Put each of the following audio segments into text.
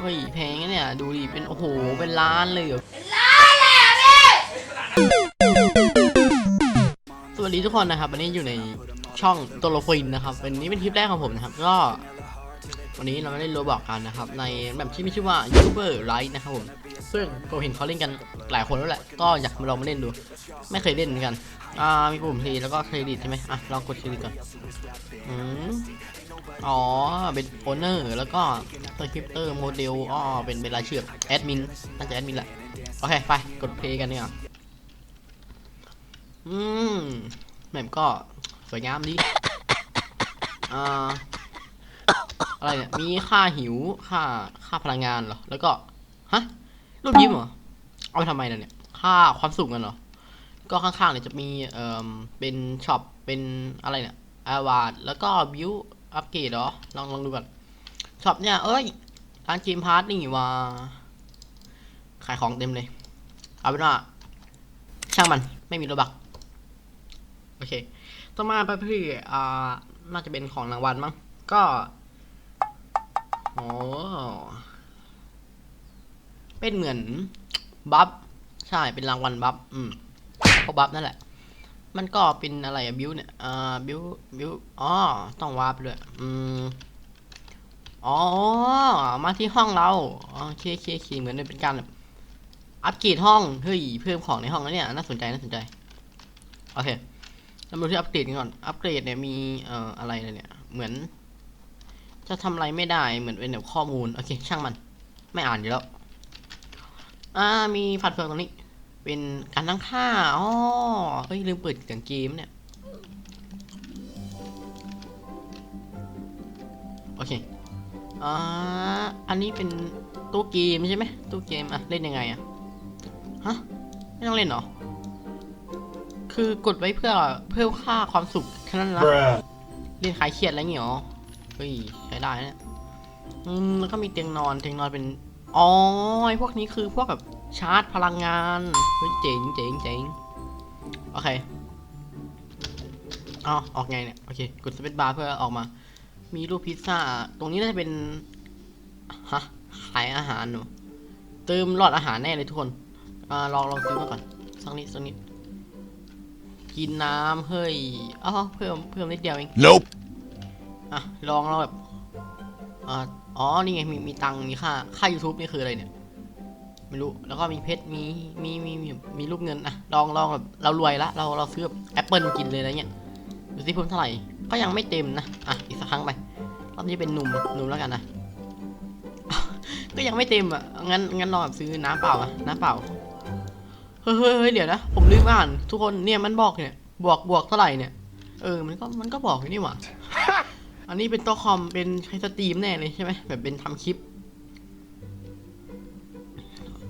เฮ้ยแพงนะเนี่ย ดูดิ เป็นโอ้โห เป็นล้านเลยเหรอสวัสดีทุกคนนะครับวันนี้อยู่ในช่องตัวโลฟินนะครับวันนี้เป็นคลิปแรกของผมนะครับ ก็ วันนี้เราไม่ได้โรบอกกันนะครับ ในแบบที่มีชื่อว่ายูทูบเบอร์ไลท์นะครับผมซึ่งผมเห็นเขาเล่นกันหลายคนแล้วแหละ ก็อยากมาลองมาเล่นดู ไม่เคยเล่นเหมือนกัน อ่า มีปุ่มทีแล้วก็เครดิตใช่ไหมอะลองกดเครดิตก่อนอืม อ๋อ เป็นโอเนอร์ แล้วก็สคริปเตอร์โมเดลอ๋อเป็นเป็นรายชื่อแอดมินน่าจะแอดมินแหละ โอเค ไป กดเพลย์กันเนี่ยอืมแหม่ก็สวยงามดีอ่าอะไรเนี่ย มีค่าหิว ค่า ค่าพลังงานเหรอ แล้วก็ ฮะ รูปยิ้มเหรอ เอาไปทำไมน่ะเนี่ย ค่าความสุขกันเหรอ ก็ข้างๆเนี่ยจะมี เอ่อ เป็นช็อป เป็นอะไรเนี่ยอาวาดแล้วก็บิว อัปเกรดเหรอ ลองลองดูก่อนช็อปเนี่ย เอ้ย ร้านเกมพาร์ทนี่ว่า ขายของเต็มเลย เอาเป็นว่า ช่างมัน ไม่มีโลบัก โอเค ต่อมาไปที่ อ่า น่าจะเป็นของรางวัลมั้ง ก็โอ้เป็นเหมือนบัฟ ใช่ เป็นรางวัลบัฟ อืมก็บัฟนั่นแหละ มันก็เป็นอะไรอะบิวเนี่ยอ่าบิวบิวอ๋อต้องวาร์ปด้วยอืมอ๋อ มาที่ห้องเราโอเคโอเคโอเคเหมือนเป็นการแบบอัปเกรดห้อง เฮ้ย เพิ่มของในห้องแล้วเนี่ย น่าสนใจ น่าสนใจ โอเค เรามาดูที่อัปเกรดกันก่อน อัปเกรดเนี่ยมี เอ่อ อะไรนะเนี่ย เหมือน จะทำอะไรไม่ได้ เหมือนเป็นแบบข้อมูล โอเค ช่างมัน ไม่อ่านอยู่แล้ว อ่า มีผัดเฟืองตรงนี้ เป็นการตั้งค่า อ๋อ เฮ้ย ลืมเปิดเสียงเกมเนี่ย โอเค อ่า อันนี้เป็นตู้เกมใช่ไหมตู้เกมอะเล่นยังไงอะฮะ ไม่ต้องเล่นเหรอ คือกดไว้เพื่อเพิ่มค่าความสุขแค่นั้นนะ Bruh. เล่นคลายเครียดอะไรอย่างเงี้ยเหรอ เฮ้ย ใช้ได้นะอืมแล้วก็มีเตียงนอน เตียงนอนเป็น อ๋อไอพวกนี้คือพวกแบบ ชาร์จพลังงานเฮ้ยเจ๋งเจ๋งเจ๋งโอเคอ๋อออกไงเนี่ย โอเค กดสเปซบาร์เพื่อออกมา มีรูปพิซซ่า ตรงนี้น่าจะเป็น ฮะ ขายอาหารหนูเติมหลอดอาหารแน่เลยทุกคนอ่าลองลองซื้อมาก่อน สักนิดสักนิด กินน้ำเฮ้ยอ๋อเพิ่มเพิ่มนิดเดียวเอง Nope. อะ ลองเราแบบ อ่า อ๋อ นี่ไง มีมีตังค์มีค่า ค่า YouTube นี่คืออะไรเนี่ย ไม่รู้ แล้วก็มีเพชร มี มี มี มีมีรูปเงินอะลองลองแบบ เรารวยละ เรา เราซื้อแบบแอปเปิลกินเลยอะไรเงี้ยดูสิเพิ่มเท่าไหร่ ก็ยังไม่เต็มนะ อะ อีกสักครั้งไป รอบนี้เป็นหนุ่ม หนุ่มแล้วกันนะ ก็ยังไม่เต็มอะ งั้น งั้นลองแบบซื้อน้ำเปล่าอะน้ำเปล่าเฮ้ยเฮ้ยเฮ้ยเดี๋ยวนะ ผมลืมอ่าน ทุกคน เนี่ยมันบอกเนี่ย บวกบวกเท่าไหร่เนี่ย เออ มันก็ มันก็บอกอยู่นี่หว่า อันนี้เป็นโต๊ะคอม เป็นใช้สตรีมแน่เลยใช่ไหมแบบเป็นทำคลิป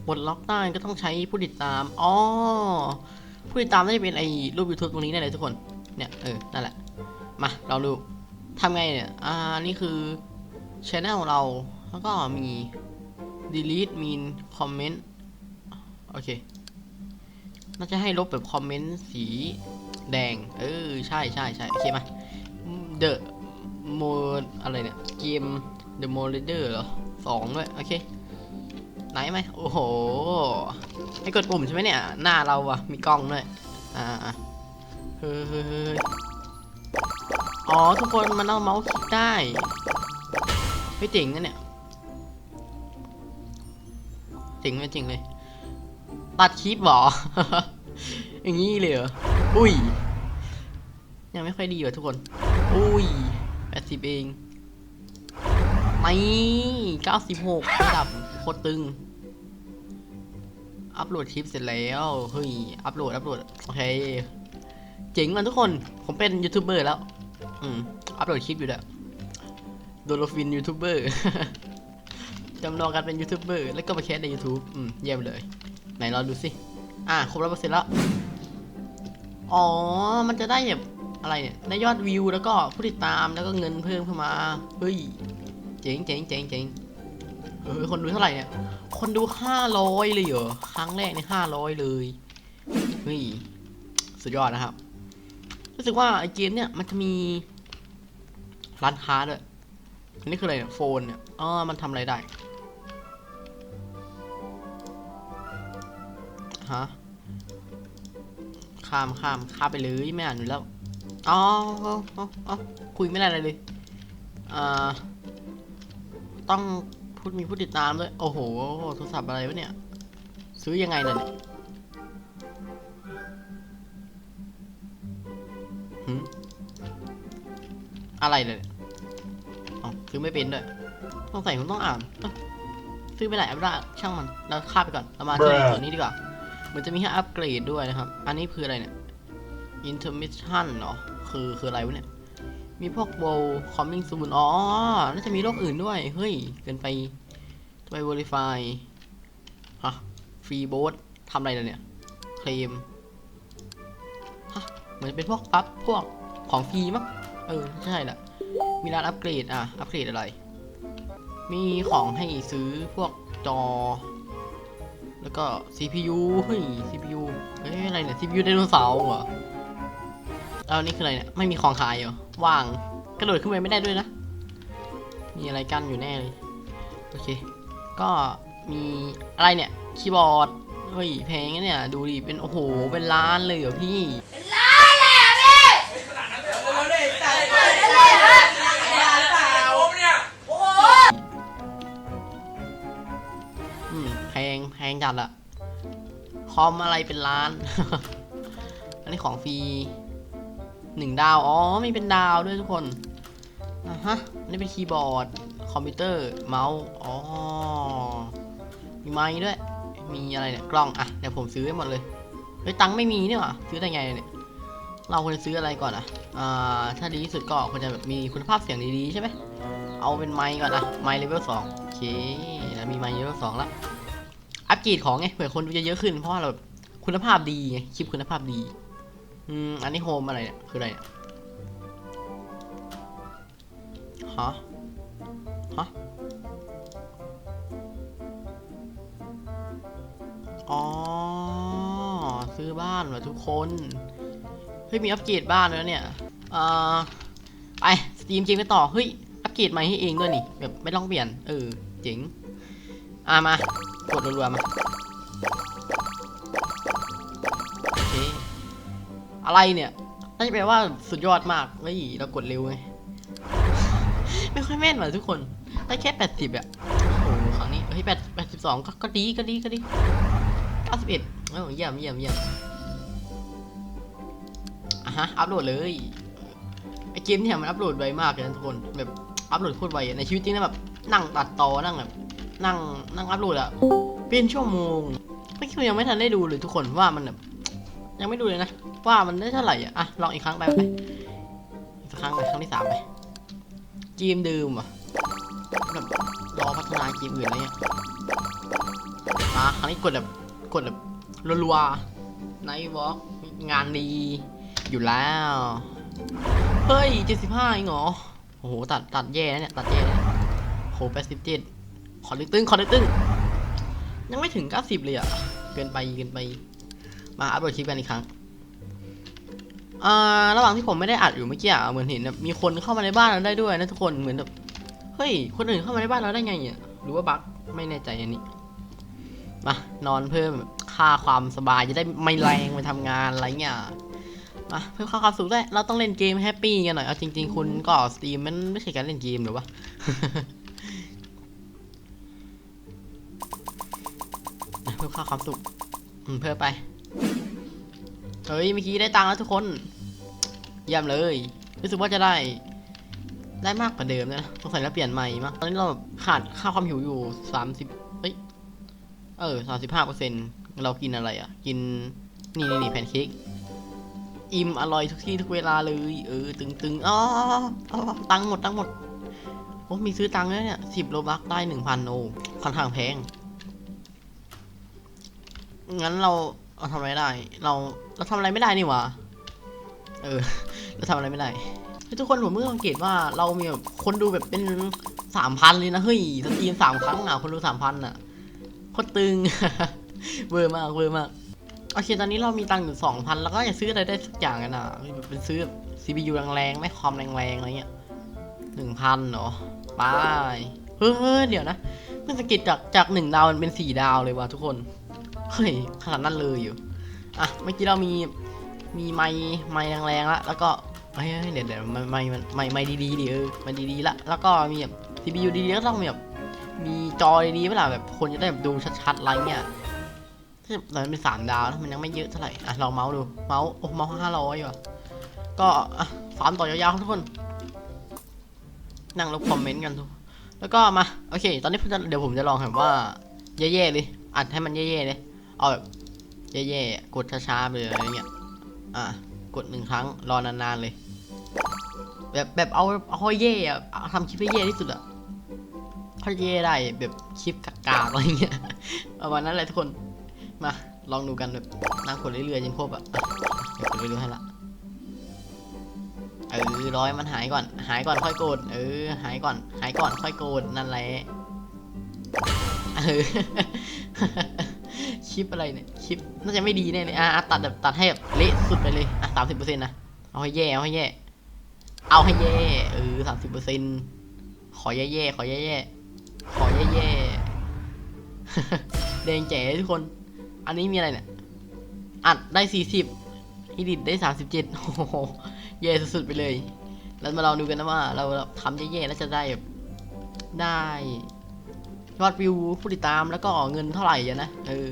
บทล็อกได้ก็ต้องใช้ผู้ติดตามอ๋อผู้ติดตามน่าจะเป็นไอ้รูป YouTube ตรงนี้แน่เลยทุกคน เนี่ยเออ นั่นแหละ มาเราดูทำไงเนี่ย อ่า นี่คือช anel เรา แล้วก็มี delete mean comment โอเค น่าจะให้ลบแบบคอมเมนต์สีแดง เออ ใช่ใช่ใช่โอเคมา The Mod อะไรเนี่ย เกม The Moderator เหรอสองด้วย โอเค ไหนไหมโอ้โหให้กดปุ่มใช่ไหมเนี่ย หน้าเราอะมีกล้องด้วย อ่าเฮ้ยอ๋อ ทุกคนมันเอาเมาส์คลิกได้ไม่เจ๋งนะเนี่ยเจ๋งเลยเจ๋งเลย ตัดคลิปหรอ อย่างนี้เลยเหรอ อุ้ย ยังไม่ค่อยดีว่ะทุกคน อุ้ยแปดสิบเองไม่เก้าสิบหกระดับ ตรตึง อัปโหลดคลิปเสร็จแล้ว เฮ้ย อัปโหลด อัปโหลด โอเค เจ๋งมันทุกคน ผมเป็นยูทูบเบอร์แล้ว อืม อัปโหลดคลิปอยู่แล้วโดโลฟินยูทูบเบอร์จำลองกันเป็นยูทูบเบอร์แล้วก็มาแคสใน YouTube อืม เยี่ยมเลย ไหนเราดูสิ อ่า ครบร้อยเปอร์เซ็นต์แล้ว อ๋อ มันจะได้แบบอะไรเนี่ยได้ยอดวิวแล้วก็ผู้ติดตามแล้วก็เงินเพิ่มเข้ามา เฮ้ย เจ๋งเจ๋งเจ๋งเจ๋ง ออคนดูเท่าไหร่เนี่ย คนดูห้าร้อยเลยเหรอ ครั้งแรกนี่ห้าร้อยเลย เฮ้ย สุดยอดนะครับ รู้สึกว่าไอเกมเนี่ยมันจะมีร้านค้าด้วยอันนี้คืออะไรเนี่ยโฟนเนี่ยอ๋อมันทำอะไรได้ ฮะ ข้ามข้ามข้ามไปเลยไม่อ่านอยู่แล้ว อ๋ออ๋อคุยไม่ได้เลย อ่า ต้อง พูดมีผู้ติดตามด้วย โอ้โห โทรศัพท์อะไรวะเนี่ย ซื้อยังไงล่ะเนี่ยหืมอะไรเลยอ๋อซื้อไม่เป็นด้วยต้องใส่ผมต้องอ่านเอ้าซื้อไปไหนอัพได้ช่างมัน เราข้ามไปก่อน เรามาที่ Bruh ตัวนี้ดีกว่ามันจะมีให้อัปเกรดด้วยนะครับ อันนี้คืออะไรเนี่ย intermission เหรอ คือคืออะไรวะเนี่ย มีพวก w o l coming soon อ๋อ น่าจะมีโรคอื่นด้วย เฮ้ย เกินไปไป verify ฮะ free boat ทำอะไรล่ะเนี่ย เคลม ฮะ เหมือนเป็นพวกปั๊บ พวกของฟรีมั้ง เออ ใช่แหละ มีร้านอัปเกรด อะ อัปเกรดอะไร มีของให้ซื้อพวกจอ แล้วก็ CPU เฮ้ย CPU เฮ้ย อะไรเนี่ย CPU ไดโนเสาร์เหรอ แล้วนี่คืออะไรเนี่ยไม่มีของขายเหรอว่างกระโดดขึ้นไปไม่ได้ด้วยนะ มีอะไรกั้นอยู่แน่เลยโอเค ก็มีอะไรเนี่ยคีย์บอร์ดเฮ้ยแพงนะเนี่ยดูดิเป็นโอ้โหเป็นล้านเลยเหรอพี่อืมแพงแพงจัดอะคอมอะไรเป็นล้าน อันนี้ของฟรี หนึ่งดาว อ๋อ มีเป็นดาวด้วยทุกคนอะฮะนนี้เป็นคีย์บอร์ด คอมพิวเตอร์ เมาส์ อ๋อ มีไม้ด้วย มีอะไรเนี่ย กล้อง อะ เดี๋ยวผมซื้อให้หมดเลย เฮ้ย ตังค์ไม่มีเนี่ยหว่ะซื้อได้ไงเนี่ย เราควรจะซื้ออะไรก่อนอะ อ่า ถ้าดีที่สุดก็ควรจะแบบมีคุณภาพเสียงดีๆใช่ไหม เอาเป็นไมค์ก่อนนะไมค์เลเวลสองโอเคแล้วมีไมค์เลเวลสองละอัปเกรดของไง เผื่อคนดูจะเยอะขึ้น เพราะว่าเราคุณภาพดีไง คลิปคุณภาพดี อืม อันนี้โฮมอะไรเนี่ย คืออะไรเนี่ยฮะฮะอ๋อ ซื้อบ้านว่ะทุกคน เฮ้ย มีอัปเกรดบ้านแล้วเนี่ยอ่าไป สตรีมเกมไปต่อ เฮ้ย อัปเกรดใหม่ให้เองด้วยนี่ แบบไม่ต้องเปลี่ยน เออ เจ๋ง อะ มา กดรัวๆมา อะไรเนี่ยน่าจะแปลว่าสุดยอดมากเฮ้ยเรากดเร็วไงไม่ค่อยแม่นว่ะทุกคนได้แค่แปดสิบอะโอ้โหครั้งนี้เฮ้ยแปดแปดสิบสองก็ก็ดีก็ดีก็ดีเก้าสิบเอ็ดโอ้เยี่ยมเยี่ยมเยี่ยมอะฮะอัพโหลดเลยไอเกมเนี่ยมันอัพโหลดไวมากเลยนะทุกคนแบบอัพโหลดโคตรไวอะในชีวิตจริงนะแบบนั่งตัดต่อนั่งแบบนั่งนั่งอัพโหลดอะเป็นชั่วโมงไม่คิดว่ายังไม่ทันได้ดูเลยทุกคนว่ามันแบบ ยังไม่ดูเลยนะ ว่ามันได้เท่าไหร่อะอะลองอีกครั้งไปไปอีกครั้งไปครั้งที่สามไปเกมเดิมอะแบบรอพัฒนาเกมอื่นอะไรเงี้ยอะครั้งนี้กดแบบกดแบบรัวๆไนท์วอล์กงานดี อยู่แล้ว เฮ้ยเจ็ดสิบห้าเองเหรอโอ้โหตัดตัดแย่นะเนี่ยตัดแย่นะโหแปดสิบเจ็ดขอลึกตึงขอลึกตึงยังไม่ถึงเก้าสิบเลยอะ เกินไปเกินไป มาอัปโหลดคลิปกันอีกครั้งอ่าระหว่างที่ผมไม่ได้อัดอยู่เมื่อกี้อะเหมือนเห็นมีคนเข้ามาในบ้านเราได้ด้วยนะทุกคนเหมือนแบบเฮ้ยคนอื่นเข้ามาในบ้านเราได้ไงอะหรือว่าบั๊กไม่แน่ใจอันนี้มานอนเพิ่มค่าความสบายจะได้ไม่แรงไปทำงานอะไรเงี้ยมาเพื่อความสุขด้วยเราต้องเล่นเกมแฮปปี้กันหน่อยเอาจริง ๆ คุณก็สตรีมมันไม่ใช่การเล่นเกมหรือวะเพื่อความสุขเพิ่มไป เฮ้ยเมื่อกี้ได้ตังค์แล้วทุกคนเยี่ยมเลย รู้สึกว่าจะได้ ได้มากกว่าเดิมนะสงสัยแล้วเปลี่ยนใหม่มั้งตอนนี้เราขาดค่าความหิวอยู่สามสิบเอ้ยเออสามสิบห้าเปอร์เซ็นเรากินอะไรอะ กินนี่นี่นี่แพนเค้กอิ่มอร่อยทุกที่ทุกเวลาเลยเออตึงตึงอ๋ออตังค์หมดตังค์หมดโอ้มีซื้อตังค์แล้วเนี่ยสิบโลบักได้หนึ่งพันโอค่อนข้างแพงงั้นเรา เราทำอะไรได้ เราเราทำอะไรไม่ได้นี่หว่าเออ เราทำอะไรไม่ได้ทุกคนผมเพิ่งสังเกตว่าเรามีแบบคนดูแบบเป็นสามพันเลยนะเฮ้ยสตรีมสามครั้งอะคนดูสามพันอะโคตรตึงเวอร์มากเวอร์มากโอเคตอนนี้เรามีตังค์อยู่สองพันแล้วก็อยากซื้ออะไรได้สักอย่างกันอะเป็นซื้อ CPU แรงๆไม่คอมแรงๆอะไรเงี้ยหนึ่งพันเหรอไปเฮ้ยเดี๋ยวนะเพิ่งสกิดจากจากหนึ่งดาวมันเป็นสี่ดาวเลยว่ะทุกคน เฮ้ยขนาดนั้นเลยอยู่อะเมื่อกี้เรามีมีไม้ไม้แรงๆละแล้วก็เฮ้ยเดี๋ยวเดี๋ยวไม้ไม้มันไม้ดีๆดิเออไมันดีๆละแล้วก็มีแบบ CPU ดีๆก็ต้องมีแบบมีจอดีๆเวลาแบบคนจะได้แบบดูชัดๆอะไรเงี้ยถ้าเราเป็นสามดาวนะมันยังไม่เยอะเท่าไหร่อะลองเมาส์ดูเมาส์โอ้เมาส์ห้าร้อยว่ะก็ฟาร์มต่อยาวๆครับทุกคน นั่งลบคอมเมนต์กันทุกแล้วก็มา โอเค ตอนนี้ผมจะเดี๋ยวผมจะลองแบบว่าเย่ๆเลยอัดให้มันเย่ๆเลย เอาแบบเย่ๆกดช้าๆไปเลยอะไรเงี้ย อะ กดหนึ่งครั้งรอนานๆเลย แบบแบบเอาเอาให้เย่อะทำคลิปให้เย่ที่สุดอะถ้าเย่ได้แบบคลิปกากๆอะไรเงี้ยประมาณนั้นแหละทุกคน มาลองดูกันแบบนั่งกดเรื่อยๆจนครบอะเดี๋ยวกดเรื่อยๆให้ละเออร้อยมันหายก่อน หายก่อนค่อยโกดเออ หายก่อน หายก่อนค่อยโกดนั่นแหละเออ ลิปอะไรเนี่ย คลิปน่าจะไม่ดีแน่เลยอะตัดแบบตัดให้แบบเละสุดไปเลย อะสามสิบเปอร์เซ็นต์นะ เอาให้แย่ เอาให้แย่ เอาให้แย่ เออสามสิบเปอร์เซ็นต์ขอแย่ๆ ขอแย่ๆ ขอแย่ๆแดงแจ๋ทุกคน อันนี้มีอะไรเนี่ย อัดได้สี่สิบอีดิทได้สามสิบเจ็ดโอ้โหแย่สุดๆไปเลย แล้วมาลองดูกันนะว่า เราทำแย่ๆ แล้วจะได้แบบได้ยอดวิวผู้ติดตามแล้วก็เงินเท่าไหร่นะ เออ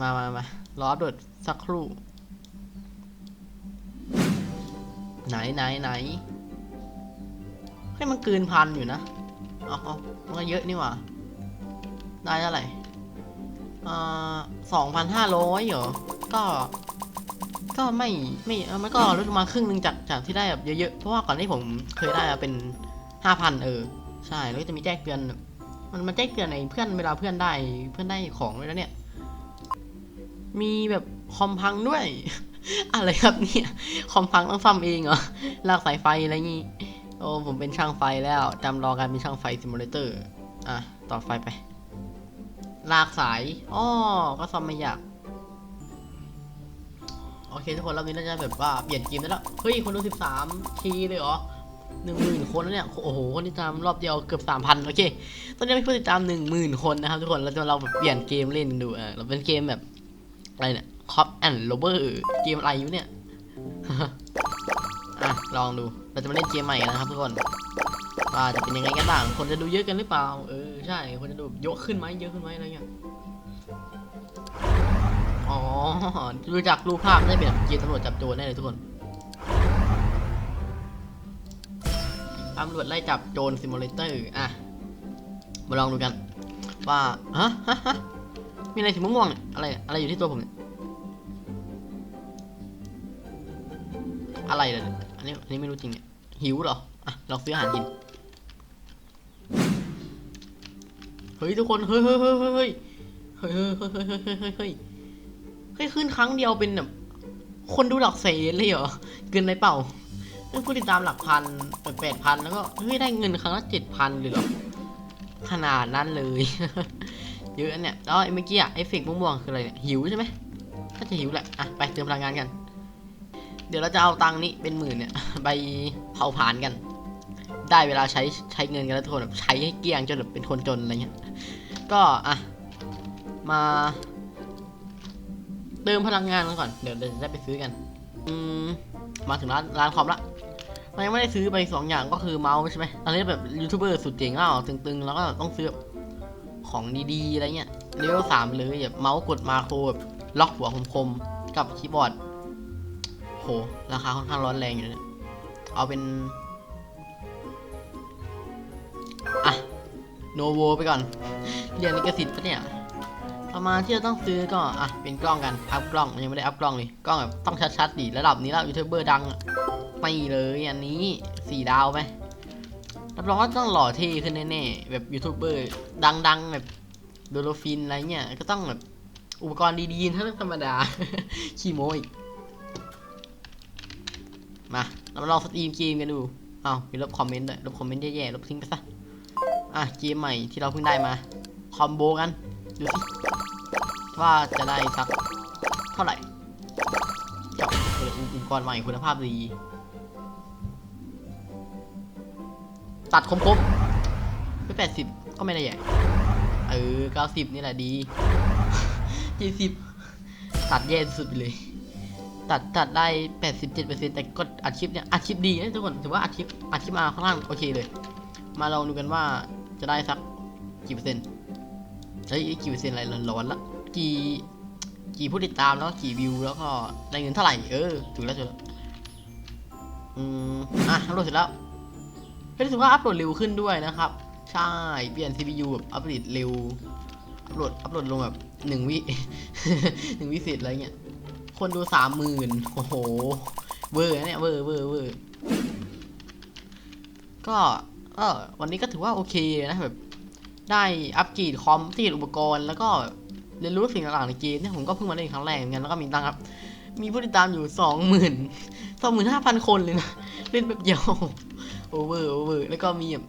มามามารออัปโหลดสักครู่ ไหนไหนไหน ให้ยมันเกินพันอยู่นะเอ๋อามันก็เยอะนี่หว่า ได้เท่าไหร่อ่าสองพันห้าร้อยเหรอ ก็ ก็ไม่ไม่มันก็ลดมาครึ่งหนึ่งจากจากที่ได้แบบเยอะๆ เพราะว่าก่อนที่ผมเคยได้อะเป็นห้าพันเออ ใช่ แล้วจะมีแจ้งเตือน มันมันแจ้งเตือนในเพื่อนเวลาเพื่อนได้เพื่อนได้ของด้วยนะเนี่ย มีแบบคอมพังด้วย อะไรครับเนี่ย คอมพังต้องซ่อมเองเหรอ ลากสายไฟอะไรงี้ โอ้ผมเป็นช่างไฟแล้วจำรอการเป็นช่างไฟซิมูเลเตอร์ อะ ต่อไฟไป ลากสาย อ้อ ก็ซ่อมไม่ยาก โอเคทุกคนรอบนี้เราจะแบบว่าเปลี่ยนเกมได้แล้ว เฮ้ย คนดูสิบสามทีเลยเหรอหนึ่งหมื่นคนแล้วเนี่ย โอ้โห คนติดตามรอบเดียวเกือบสามพันโอเค ตอนนี้มีผู้ติดตามหนึ่งหมื่นคนนะครับทุกคน เราจะเราแบบเปลี่ยนเกมเล่นดูอะเราเป็นเกมแบบ อะไรเนี่ยคอปแอนด์โรเบอร์เกมอะไรอยู่เนี่ยอะลองดูเราจะมาเล่นเกมใหม่กันนะครับทุกคนว่าจะเป็นยังไงกันบ้างคนจะดูเยอะกันหรือเปล่า เออใช่คนจะดูเยอะขึ้นไหมเยอะขึ้นไหมอะไรเงี้ยอ๋อดูจากรูปภาพได้เป็นแบบเกมตำรวจจับโจรแน่เลยทุกคนตำรวจไล่จับโจรซิมูเลเตอร์อะมาลองดูกัน ว่าฮะฮะ มีอะไรสีม่วงๆเนี่ยอะไร อะไรอยู่ที่ตัวผมเนี่ย อะไรเนี่ยอันนี้ อันนี้ไม่รู้จริงเนี่ย หิวเหรอ อะลองซื้ออาหารกิน เฮ้ยทุกคน เฮ้ยเฮ้ยเฮ้ยเฮ้ยเฮ้ยเฮ้ยเฮ้ยเฮ้ยเฮ้ยเฮ้ยเฮ้ยเฮ้ยขึ้นครั้งเดียวเป็นแบบ คนดูหลักแสนเลยเหรอ เกินไปเปล่าเรื่องผู้ติดตามหลักพันแบบแปดพันแล้วก็เฮ้ยได้เงินครั้งละเจ็ดพันเลยเหรอ ขนาดนั้นเลย เยอะเนี่ยแล้วไอ้เมื่อกี้อะเอฟเฟกต์ม่วงๆคืออะไรเนี่ยหิวใช่ไหมถ้าจะหิวแหละอะไปเติมพลังงานกัน เดี๋ยวเราจะเอาตังค์นี้เป็นหมื่นเนี่ยไปเผาผลาญกัน ได้เวลาใช้ใช้เงินกันแล้วทุกคนแบบใช้ให้เกลี้ยงจนแบบเป็นคนจนอะไรเงี้ยก็อะมาเติมพลังงานกันก่อนเดี๋ยวเราจะได้ไปซื้อกันอืมมาถึงร้านร้านคอมละเรายังไม่ได้ซื้อไปสองอย่างก็คือเมาส์ใช่ไหมตอนนี้แบบยูทูบเบอร์สุดเจ๋งอะตึงๆ แล้วก็ต้องซื้อ ของดีๆอะไรเงี้ยเลเวลสามเลยแบบเมาส์กดมาโครแบบล็อกหัวคมๆกับคีย์บอร์ดโหราคาค่อนข้างร้อนแรงอยู่นะเนี่ยเอาเป็นอะโนโวไปก่อน เรียนลิขสิทธิ์ปะเนี่ยประมาณที่เราต้องซื้อก็อะเป็นกล้องกันอัพกล้องยังไม่ได้อัพกล้องเลยกล้องแบบต้องชัดๆดิระดับนี้แล้วยูทูบเบอร์ดังไม่เลยอันนี้สี่ดาวไหม รับรองว่าต้องหล่อเท่ขึ้นแน่ๆแบบยูทูบเบอร์ดังๆ แบบโดโลฟินอะไรเงี้ยก็ต้องแบบอุปกรณ์ดีๆถ้าธรรมดา ขี้โมอีก มาเรามาลองสตรีมเกมกันดูเอ้ามีลบคอมเมนต์ด้วยลบคอมเมนต์แย่ๆลบทิ้งไปซะอะเกมใหม่ที่เราเพิ่งได้มาคอมโบกันดูสิว่าจะได้สักเท่าไหร่กับอุปกรณ์ใหม่คุณภาพดี ตัดคมๆไปแปดสิบก็ไม่ได้ใหญ่เออเก้าสิบนี่แหละดีเจ็ดสิบตัดแย่สุดไปเลย ตัดตัดได้แปดสิบเจ็ดเปอร์เซ็นต์แต่กดอัดคลิปเนี่ยอัดคลิปดีนะทุกคนถือว่าอัดคลิปอัดคลิปมาค่อนข้างโอเคเลย มาลองดูกันว่าจะได้สักกี่เปอร์เซ็นต์เฮ้ยกี่เปอร์เซ็นต์อะไรร้อนๆละกี่กี่ผู้ติดตามแล้วกี่วิวแล้วก็ได้เงินเท่าไหร่เออถูกแล้วถูกแล้วอืมอะอัพโหลดเสร็จแล้ว เป็นรู้สึกว่าอัพโหลดเร็วขึ้นด้วยนะครับ ใช่ เปลี่ยน CPU แบบอัปเดตเร็ว อัพโหลด อัพโหลดลงแบบหนึ่งวิหนึ่งวิเสร็จอะไรเงี้ย คนดูสามหมื่นโอ้โห เวอร์นะเนี่ย เวอร์เวอร์เวอร์ก็เออวันนี้ก็ถือว่าโอเคนะแบบ ได้อัปเกรดคอมที่อุปกรณ์ แล้วก็เรียนรู้สิ่งต่างๆในเกมเนี่ยผมก็เพิ่งมาเล่นครั้งแรกเหมือนกันแล้วก็มีตังครับ มีผู้ติดตามอยู่สองหมื่น สองหมื่นห้าพันคนเลยนะ เล่นแบบเดียวโอเวอร์โอเวอร์แล้วก็มีแบบ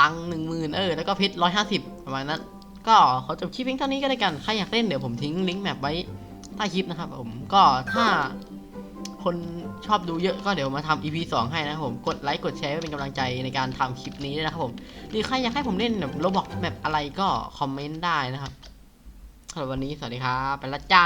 ตังหนึ่งหมื่นเออ แล้วก็เพชรร้อยห้าสิบประมาณนั้น ก็ขอจบคลิปเพียงเท่านี้ก็แล้กัน ใครอยากเล่นเดี๋ยวผมทิ้งลิงก์แมปไว้ใต้คลิปนะครับผมก็ถ้าคนชอบดูเยอะก็เดี๋ยวมาทำ EP 2 ให้นะครับผมกดไลค์กดแชร์เป็นกำลังใจในการทำคลิปนี้ด้วยนะครับผมหรือใครอยากให้ผมเล่นแบบโรบอกแมปอะไรก็คอมเมนต์ได้นะครับสำหรับวันนี้สวัสดีครับ ไปละจ้า